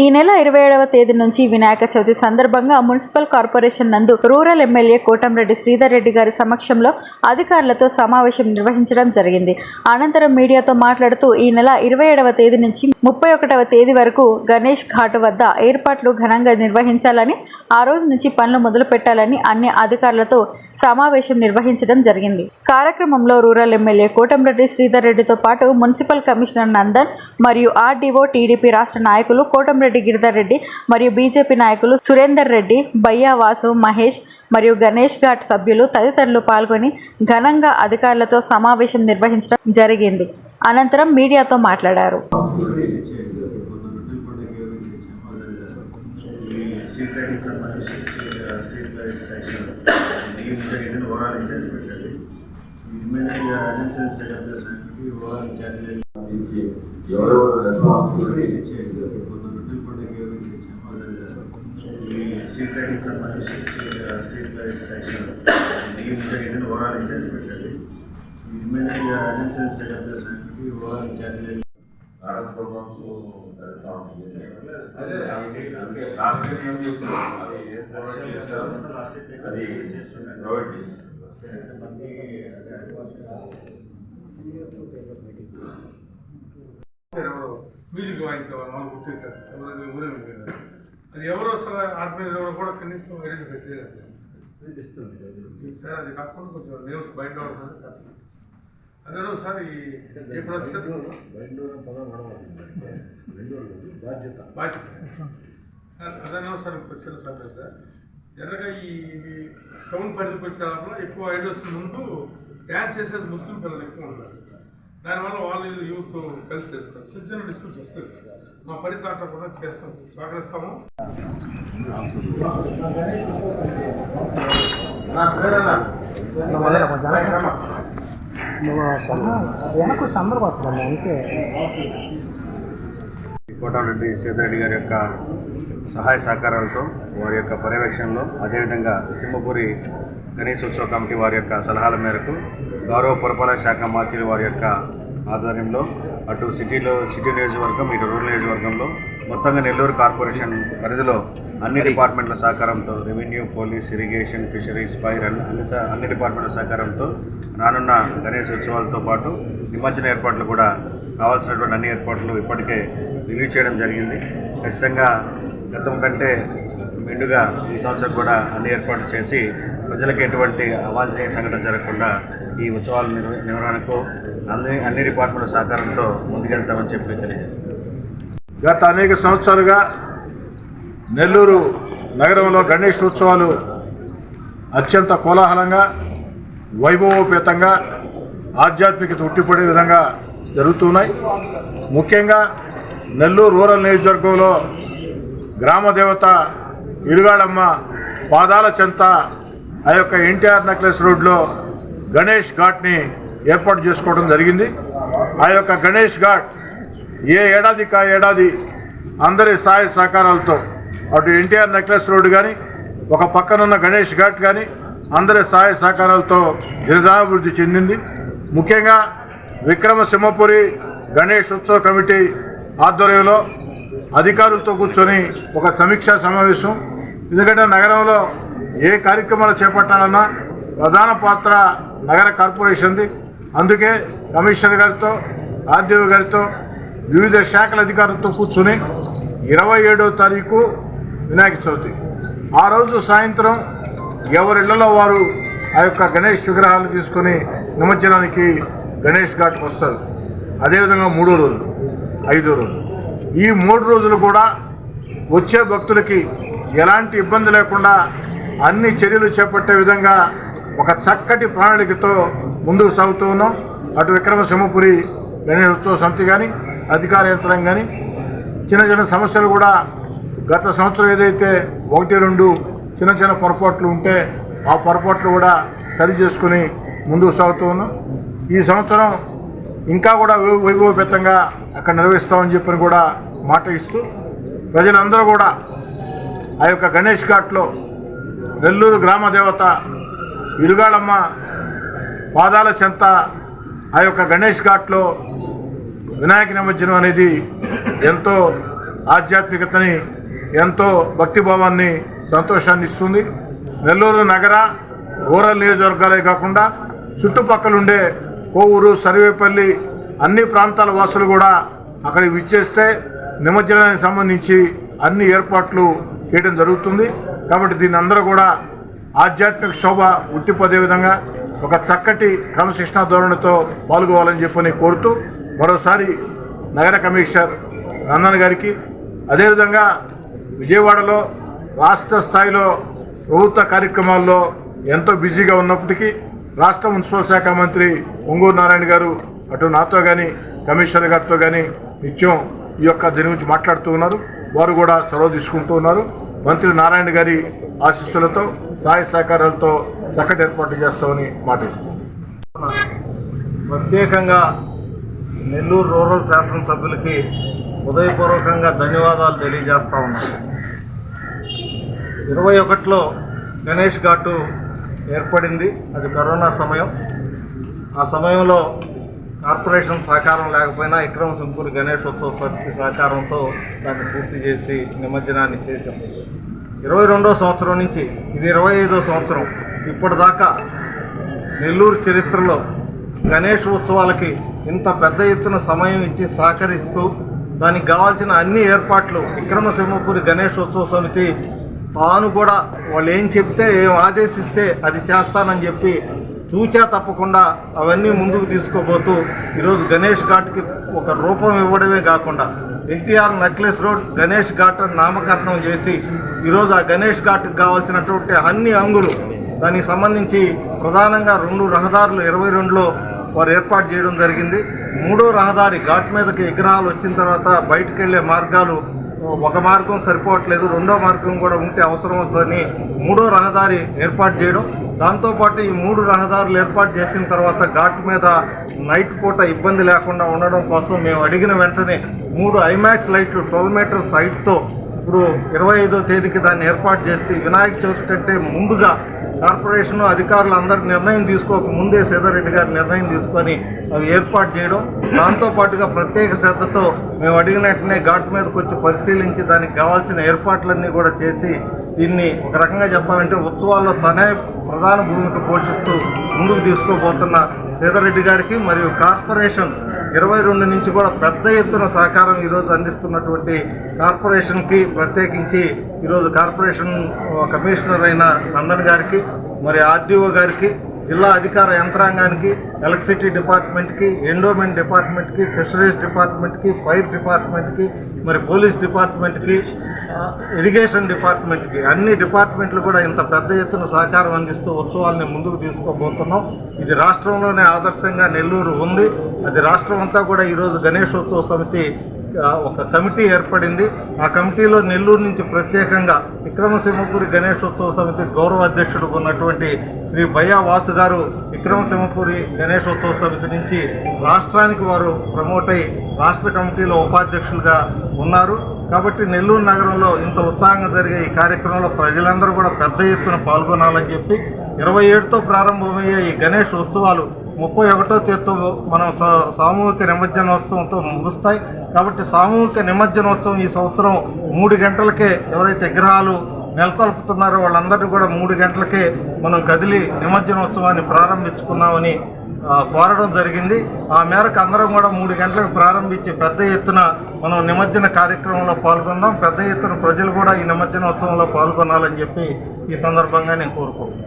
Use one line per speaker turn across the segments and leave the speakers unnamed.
ఈ నెల ఇరవై ఏడవ తేదీ నుంచి వినాయక చవితి సందర్భంగా మున్సిపల్ కార్పొరేషన్ నందు రూరల్ ఎమ్మెల్యే కోటంరెడ్డి శ్రీధర్ రెడ్డి గారి సమక్షంలో అధికారులతో సమావేశం నిర్వహించడం జరిగింది. అనంతరం మీడియాతో మాట్లాడుతూ ఈ నెల ఇరవై ఏడవ తేదీ నుంచి ముప్పై ఒకటవ తేదీ వరకు గణేష్ ఘాట్ వద్ద ఏర్పాట్లు ఘనంగా నిర్వహించాలని ఆ రోజు నుంచి పనులు మొదలు పెట్టాలని అన్ని అధికారులతో సమావేశం నిర్వహించడం జరిగింది. కార్యక్రమంలో రూరల్ ఎమ్మెల్యే కోటంరెడ్డి శ్రీధర్ రెడ్డితో పాటు మున్సిపల్ కమిషనర్ నందన్ మరియు ఆర్డీఓ టీడీపీ రాష్ట్ర నాయకులు కోటంరెడ్డి గిరిధర్ రెడ్డి మరియు బీజేపీ నాయకులు సురేందర్ రెడ్డి బయ్యా వాసు మహేష్ మరియు గణేష్ ఘాట్ సభ్యులు తదితరులు పాల్గొని ఘనంగా అధికారులతో సమావేశం నిర్వహించడం జరిగింది. అనంతరం మీడియాతో మాట్లాడారు.
స్ట్రీట్ లైటింగ్ సంబంధించి street light section overall in charge పెట్టాలి ఇమ్మీడియట్గా ఓవరాల్ ఇన్ఛార్జ్
ఎవరెవరు రెస్పాన్సిబిలిటీ
స్ట్రీట్ లైటింగ్ సంబంధించి స్ట్రీట్ లైట్ సెక్షన్ ఈ జరిగిన ఓవరాల్ ఇన్ఛార్జ్ పెట్టాలి ఇమ్మీడియట్గా అటెన్షన్ సెటప్ చేసినటువంటి overall in charge
RS programmes జరుగుతూ ఉంటాయి అదే లాస్ట్ ఇయర్ అంటే లాస్ట్ ఇయర్ ఏం చేస్తున్నాం అది ఏం ప్రొవైడ్ చేశారు అది ప్రొవైడ్ చేస్తారు
ఎవరో మ్యూజిక్ వాయించేవాళ్ళు వాళ్ళు గుర్తించారు ఎవరైతే ఊరే వెళ్ళారు అది ఎవరో అసలు ఆర్గనైజర్ ఎవరో కూడా కనీసం ఐడెంటిఫై చేయలేదు. సార్ అది కాకుండా కొంచెం నేమ్స్ బయట అవుతుంది అదే సార్. ఈ ఇప్పుడు వచ్చేది బాధ్యత. అదే సార్ ఇప్పుడు వచ్చేది సార్ సార్. జనరల్గా ఈ ఈ టౌన్ పరిధికి వచ్చే లోపల ఎక్కువ ఐడియాస్ ముందు డ్యాన్స్ చేసేది ముస్లిం పిల్లలు ఎక్కువ ఉంటారు. దానివల్ల వాళ్ళు యూత్ కలిసి చేస్తారు. చిన్న చిన్న డిస్ప్యూట్స్ వస్తాయి సార్. మా పరితాట కూడా చేస్తాం. సహకరిస్తాము
వెనక్కు సంబరపడుతుంది అంతే
కోటారెడ్డి సీతారెడ్డి గారి యొక్క సహాయ సహకారాలతో వారి యొక్క పర్యవేక్షణలో అదేవిధంగా సింహపురి గణేశ్ ఉత్సవ కమిటీ వారి యొక్క సలహాల మేరకు గౌరవ పురపాలక శాఖ మంత్రులు వారి యొక్క ఆధ్వర్యంలో అటు సిటీలో సిటీ నియోజకవర్గం ఇటు రూరల్ నియోజకవర్గంలో మొత్తంగా నెల్లూరు కార్పొరేషన్ పరిధిలో అన్ని డిపార్ట్మెంట్ల సహకారంతో revenue police irrigation fisheries fire అన్ని అన్ని డిపార్ట్మెంట్ల సహకారంతో రానున్న గణేష్ ఉత్సవాలతో పాటు నిమజ్జన ఏర్పాట్లు కూడా కావాల్సినటువంటి అన్ని ఏర్పాట్లు ఇప్పటికే రిలీజ్ చేయడం జరిగింది. ఖచ్చితంగా గతం కంటే మెండుగా ఈ సంవత్సరం కూడా అన్ని ఏర్పాట్లు చేసి ప్రజలకు ఎటువంటి అవాంఛనీయ సంఘటన జరగకుండా ఈ ఉత్సవాల నిర్వ నిర్వహణకు అన్ని అన్ని డిపార్ట్మెంట్ల సహకారంతో ముందుకెళ్తామని చెప్పి తెలియజేస్తాను
గత అనేక సంవత్సరాలుగా నెల్లూరు నగరంలో గణేష్ ఉత్సవాలు అత్యంత కోలాహలంగా వైభవోపేతంగా ఆధ్యాత్మికత ఉట్టిపడే విధంగా జరుగుతున్నాయి. ముఖ్యంగా నెల్లూరు రూరల్ నియోజకవర్గంలో గ్రామ దేవత పాదాల చెంత ఆ యొక్క ఎన్టీఆర్ నెక్లెస్ రోడ్లో గణేష్ ఘాట్ని ఏర్పాటు చేసుకోవడం జరిగింది. ఆ యొక్క గణేష్ ఘాట్ ఏ ఏడాదికి ఆ ఏడాది అందరి సహాయ సహకారాలతో అటు ఎన్టీఆర్ నెక్లెస్ రోడ్డు కానీ ఒక పక్కనున్న గణేష్ ఘాట్ కానీ అందరి సహాయ సహకారాలతో దినదాభివృద్ధి చెందింది. ముఖ్యంగా విక్రమ సింహపురి గణేష్ ఉత్సవ కమిటీ ఆధ్వర్యంలో అధికారులతో కూర్చొని ఒక సమీక్షా సమావేశం. ఎందుకంటే నగరంలో ఏ కార్యక్రమాలు చేపట్టాలన్నా ప్రధాన పాత్ర నగర కార్పొరేషన్ది. అందుకే కమిషనర్ గారితో ఆర్డీఓ గారితో వివిధ శాఖల అధికారులతో కూర్చుని ఇరవై ఏడవ తారీఖు వినాయక చవితి. ఆ రోజు సాయంత్రం ఎవరిళ్ళలో వారు ఆ యొక్క గణేష్ విగ్రహాలు తీసుకొని నిమజ్జనానికి గణేష్ ఘాట్కి వస్తారు. అదేవిధంగా మూడో రోజు ఐదో రోజు. ఈ మూడు రోజులు కూడా వచ్చే భక్తులకి ఎలాంటి ఇబ్బంది లేకుండా అన్ని చర్యలు చేపట్టే విధంగా ఒక చక్కటి ప్రణాళికతో ముందుకు సాగుతూ ఉన్నాం అటు విక్రమసింహపురి గణేష్ ఉత్సవ సమితి కానీ అధికార యంత్రం కానీ చిన్న చిన్న సమస్యలు కూడా గత సంవత్సరం ఏదైతే ఒకటి రెండు చిన్న చిన్న పొరపాట్లు ఉంటే ఆ పొరపాట్లు కూడా సరి చేసుకుని ముందుకు సాగుతూ ఉన్నాం ఈ సంవత్సరం ఇంకా కూడా వై- వైభవపేతంగా అక్కడ నిర్వహిస్తామని చెప్పని కూడా మాట ఇస్తూ ప్రజలందరూ కూడా ఆ యొక్క గణేష్ ఘాట్లో నెల్లూరు గ్రామ దేవత ఇరుగాళమ్మ పాదాల చెంత ఆ యొక్క గణేష్ ఘాట్లో వినాయక నిమజ్జనం అనేది ఎంతో ఆధ్యాత్మికతని ఎంతో భక్తిభావాన్ని సంతోషాన్ని ఇస్తుంది. నెల్లూరు నగర రూరల్ నియోజకవర్గాలే కాకుండా చుట్టుపక్కలుండే కోవూరు సర్వేపల్లి అన్ని ప్రాంతాల వాసులు కూడా అక్కడికి విచ్చేస్తే నిమజ్జనానికి సంబంధించి అన్ని ఏర్పాట్లు చేయడం జరుగుతుంది. కాబట్టి దీన్ని అందరూ కూడా ఆధ్యాత్మిక శోభ ఉట్టిపోదే విధంగా ఒక చక్కటి క్రమశిక్షణ ధోరణితో పాల్గొవాలని చెప్పని కోరుతూ మరోసారి నగర కమిషనర్ నందన్ గారికి అదేవిధంగా విజయవాడలో రాష్ట్ర స్థాయిలో ప్రభుత్వ కార్యక్రమాల్లో ఎంతో బిజీగా ఉన్నప్పటికీ రాష్ట్ర మున్సిపల్ శాఖ మంత్రి ఒంగూరు నారాయణ గారు అటు నాతో కానీ కమిషనర్ గారితో కానీ నిత్యం ఈ యొక్క దీని గురించి మాట్లాడుతూ ఉన్నారు. వారు కూడా చొరవ తీసుకుంటూ ఉన్నారు. మంత్రి నారాయణ గారి ఆశీస్సులతో సహాయ సహకారాలతో చక్కటి ఏర్పాటు చేస్తామని మాట
ప్రత్యేకంగా నెల్లూరు రూరల్ శాసనసభ్యులకి హృదయపూర్వకంగా ధన్యవాదాలు తెలియజేస్తా ఉన్నాను ఇరవై ఒకటిలో గణేష్ ఘాటు ఏర్పడింది. అది కరోనా సమయం. ఆ సమయంలో కార్పొరేషన్ సహకారం లేకపోయినా విక్రమ సింపూరి గణేష్ ఉత్సవ సమితి సహకారంతో దాన్ని పూర్తి చేసి నిమజ్జనాన్ని చేశాం. ఇరవై రెండో సంవత్సరం నుంచి ఇది ఇరవై ఐదో సంవత్సరం. ఇప్పటిదాకా నెల్లూరు చరిత్రలో గణేష్ ఉత్సవాలకి ఇంత పెద్ద ఎత్తున సమయం ఇచ్చి సహకరిస్తూ దానికి కావాల్సిన అన్ని ఏర్పాట్లు విక్రమసింహపురి గణేష్ ఉత్సవ సమితి తాను కూడా వాళ్ళు ఏం చెప్తే ఏం ఆదేశిస్తే అది చేస్తానని చెప్పి తూచా తప్పకుండా అవన్నీ ముందుకు తీసుకోబోతూ ఈరోజు గణేష్ ఘాట్కి ఒక రూపం ఇవ్వడమే కాకుండా ఎన్టీఆర్ నక్లెస్ రోడ్ గణేష్ ఘాట్ నామకరణం చేసి ఈరోజు ఆ గణేష్ ఘాట్కి కావాల్సినటువంటి అన్ని అంగులు దానికి సంబంధించి ప్రధానంగా రెండు రహదారులు ఇరవై రెండులో వారు ఏర్పాటు చేయడం జరిగింది. మూడో రహదారి ఘాట్ మీదకి విగ్రహాలు వచ్చిన తర్వాత బయటకు వెళ్ళే మార్గాలు ఒక మార్గం సరిపోవట్లేదు రెండో మార్గం కూడా ఉంటే అవసరం అవుతుందని మూడో రహదారి ఏర్పాటు చేయడం. దాంతోపాటు ఈ మూడు రహదారులు ఏర్పాటు చేసిన తర్వాత ఘాట్ మీద నైట్ పూట ఇబ్బంది లేకుండా ఉండడం కోసం మేము అడిగిన వెంటనే మూడు ఐమాక్స్ లైట్లు ట్వెల్వ్ మీటర్స్ హైట్తో ఇప్పుడు ఇరవై ఐదో తేదీకి దాన్ని ఏర్పాటు చేస్తే వినాయక చవితి కంటే ముందుగా కార్పొరేషన్ అధికారులు అందరు నిర్ణయం తీసుకోక ముందే సీతారెడ్డి గారు నిర్ణయం తీసుకొని అవి ఏర్పాటు చేయడం. దాంతోపాటుగా ప్రత్యేక శ్రద్ధతో మేము అడిగినట్టునే ఘాట్ మీదకి వచ్చి పరిశీలించి దానికి కావాల్సిన ఏర్పాట్లన్నీ కూడా చేసి దీన్ని ఒక రకంగా చెప్పాలంటే ఉత్సవాల్లో తనే ప్రధాన భూమిక పోషిస్తూ ముందుకు తీసుకోబోతున్న సీతారెడ్డి గారికి మరియు కార్పొరేషన్ ఇరవై రెండు నుంచి కూడా పెద్ద ఎత్తున సహకారం ఈరోజు అందిస్తున్నటువంటి కార్పొరేషన్కి ప్రత్యేకించి ఈరోజు కార్పొరేషన్ కమిషనర్ అయిన నందన్ గారికి మరి ఆర్డీఓ గారికి జిల్లా అధికార యంత్రాంగానికి ఎలక్ట్రిసిటీ డిపార్ట్మెంట్కి ఎండోమెంట్ డిపార్ట్మెంట్కి ఫిషరీస్ డిపార్ట్మెంట్కి ఫైర్ డిపార్ట్మెంట్కి మరి పోలీస్ డిపార్ట్మెంట్కి ఇరిగేషన్ డిపార్ట్మెంట్కి అన్ని డిపార్ట్మెంట్లు కూడా ఇంత పెద్ద ఎత్తున సహకారం అందిస్తూ ఉత్సవాల్ని ముందుకు తీసుకోబోతున్నాం ఇది రాష్ట్రంలోనే ఆదర్శంగా నెల్లూరు ఉంది. అది రాష్ట్రం అంతా కూడా ఈరోజు గణేశోత్సవ సమితి ఒక కమిటీ ఏర్పడింది. ఆ కమిటీలో నెల్లూరు నుంచి ప్రత్యేకంగా విక్రమసింహపురి గణేశోత్సవ సమితి గౌరవ అధ్యక్షుడు ఉన్నటువంటి శ్రీ భయ్యా వాసు గారు విక్రమసింహపురి గణేశోత్సవ సమితి నుంచి రాష్ట్రానికి వారు ప్రమోట్ అయి రాష్ట్ర కమిటీలో ఉపాధ్యక్షులుగా ఉన్నారు. కాబట్టి నెల్లూరు నగరంలో ఇంత ఉత్సాహంగా జరిగే ఈ కార్యక్రమంలో ప్రజలందరూ కూడా పెద్ద ఎత్తున పాల్గొనాలని చెప్పి ఇరవై ఏడుతో ప్రారంభమయ్యే ఈ గణేష్ ఉత్సవాలు ముప్పై ఒకటో తేదీతో మనం సామూహిక నిమజ్జనోత్సవంతో ముగుస్తాయి. కాబట్టి సామూహిక నిమజ్జనోత్సవం ఈ సంవత్సరం మూడు గంటలకే ఎవరైతే విగ్రహాలు నెలకొల్పుతున్నారో వాళ్ళందరినీ కూడా మూడు గంటలకే మనం కదిలి నిమజ్జనోత్సవాన్ని ప్రారంభించుకున్నామని కోరడం జరిగింది. ఆ మేరకు అందరం కూడా మూడు గంటలకు ప్రారంభించి పెద్ద ఎత్తున మనం నిమజ్జన కార్యక్రమంలో పాల్గొన్నాం. పెద్ద ఎత్తున ప్రజలు కూడా ఈ నిమజ్జనోత్సవంలో పాల్గొనాలని చెప్పి ఈ సందర్భంగా నేను కోరుకుంటున్నాను.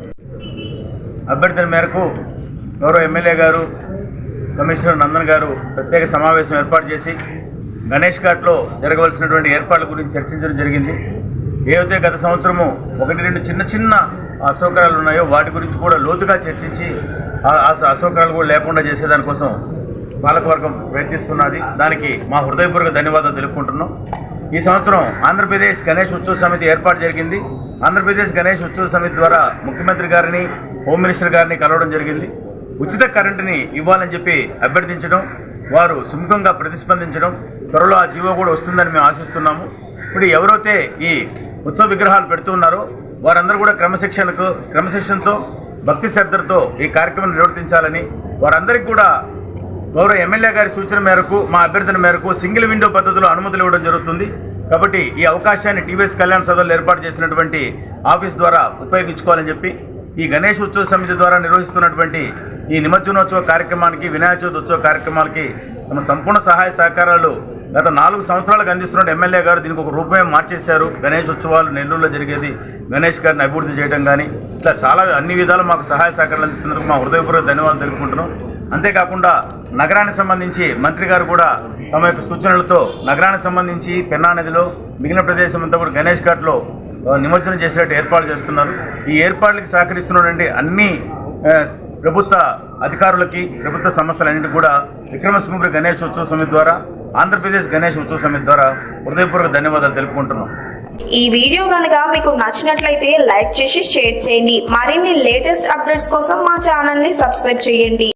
అభ్యర్థుల మేరకు గౌరవ ఎమ్మెల్యే గారు కమిషనర్ నందన్ గారు ప్రత్యేక సమావేశం ఏర్పాటు చేసి గణేష్ ఘాట్లో జరగవలసినటువంటి ఏర్పాట్ల గురించి చర్చించడం జరిగింది. ఏవైతే గత సంవత్సరము ఒకటి రెండు చిన్న చిన్న అసౌకర్యాలు ఉన్నాయో వాటి గురించి కూడా లోతుగా చర్చించి ఆ అసౌకర్యాలు కూడా లేకుండా చేసేదానికోసం పాలకవర్గం ప్రయత్నిస్తున్నది. దానికి మా హృదయపూర్వక ధన్యవాదాలు తెలుపుకుంటున్నాం. ఈ సంవత్సరం ఆంధ్రప్రదేశ్ గణేష్ ఉత్సవ సమితి ఏర్పాటు జరిగింది. ఆంధ్రప్రదేశ్ గణేష్ ఉత్సవ సమితి ద్వారా ముఖ్యమంత్రి గారిని హోమ్ మినిస్టర్ గారిని కలవడం జరిగింది. ఉచిత కరెంటుని ఇవ్వాలని చెప్పి అభ్యర్థించడం వారు సుముఖంగా ప్రతిస్పందించడం త్వరలో ఆ జీవో కూడా వస్తుందని మేము ఆశిస్తున్నాము. ఇప్పుడు ఎవరైతే ఈ ఉత్సవ విగ్రహాలు పెడుతున్నారో వారందరూ కూడా క్రమశిక్షణకు క్రమశిక్షణతో భక్తి శ్రద్ధలతో ఈ కార్యక్రమం నిర్వర్తించాలని వారందరికీ కూడా గౌరవ ఎమ్మెల్యే గారి సూచన మేరకు మా అభ్యర్థన మేరకు సింగిల్ విండో పద్ధతిలో అనుమతులు ఇవ్వడం జరుగుతుంది. కాబట్టి ఈ అవకాశాన్ని టీవీఎస్ కళ్యాణ్ సదర్లు ఏర్పాటు చేసినటువంటి ఆఫీస్ ద్వారా ఉపయోగించుకోవాలని చెప్పి ఈ గణేష్ ఉత్సవ సమితి ద్వారా నిర్వహిస్తున్నటువంటి ఈ నిమజ్జనోత్సవ కార్యక్రమానికి వినాయక చవితి ఉత్సవ కార్యక్రమాలకి తమ సంపూర్ణ సహాయ సహకారాలు గత నాలుగు సంవత్సరాలకు అందిస్తున్న ఎమ్మెల్యే గారు దీనికి ఒక రూపమే మార్చేశారు. గణేష్ ఉత్సవాలు నెల్లూరులో జరిగేది గణేష్ గారిని అభివృద్ధి చేయడం కానీ ఇట్లా చాలా అన్ని విధాలు మాకు సహాయ సహకారాలు అందిస్తున్నందుకు మా హృదయపూర్వక ధన్యవాదాలు తెలుపుకుంటున్నాం. అంతేకాకుండా నగరానికి సంబంధించి మంత్రి గారు కూడా తమ యొక్క సూచనలతో నగరానికి సంబంధించి పెన్నా నదిలో మిగిలిన ప్రదేశం అంతా కూడా గణేష్ ఘాట్లో నిమజ్జనం చేసేటట్టు ఏర్పాట్లు చేస్తున్నారు. ఈ ఏర్పాట్లకి సహకరిస్తున్నటువంటి అన్ని ప్రభుత్వ అధికారులకి ప్రభుత్వ సంస్థలన్నింటికి కూడా విక్రమసింహుడి గణేష్ ఉత్సవ సమితి ద్వారా ఆంధ్రప్రదేశ్ గణేష్ ఉత్సవ సమితి ద్వారా హృదయపూర్వక ధన్యవాదాలు తెలుపుకుంటున్నాం.
ఈ వీడియో కనుక మీకు నచ్చినట్లయితే లైక్ చేసి షేర్ చేయండి. మరిన్ని లేటెస్ట్ అప్డేట్స్ కోసం మా ఛానల్ని సబ్స్క్రైబ్ చేయండి.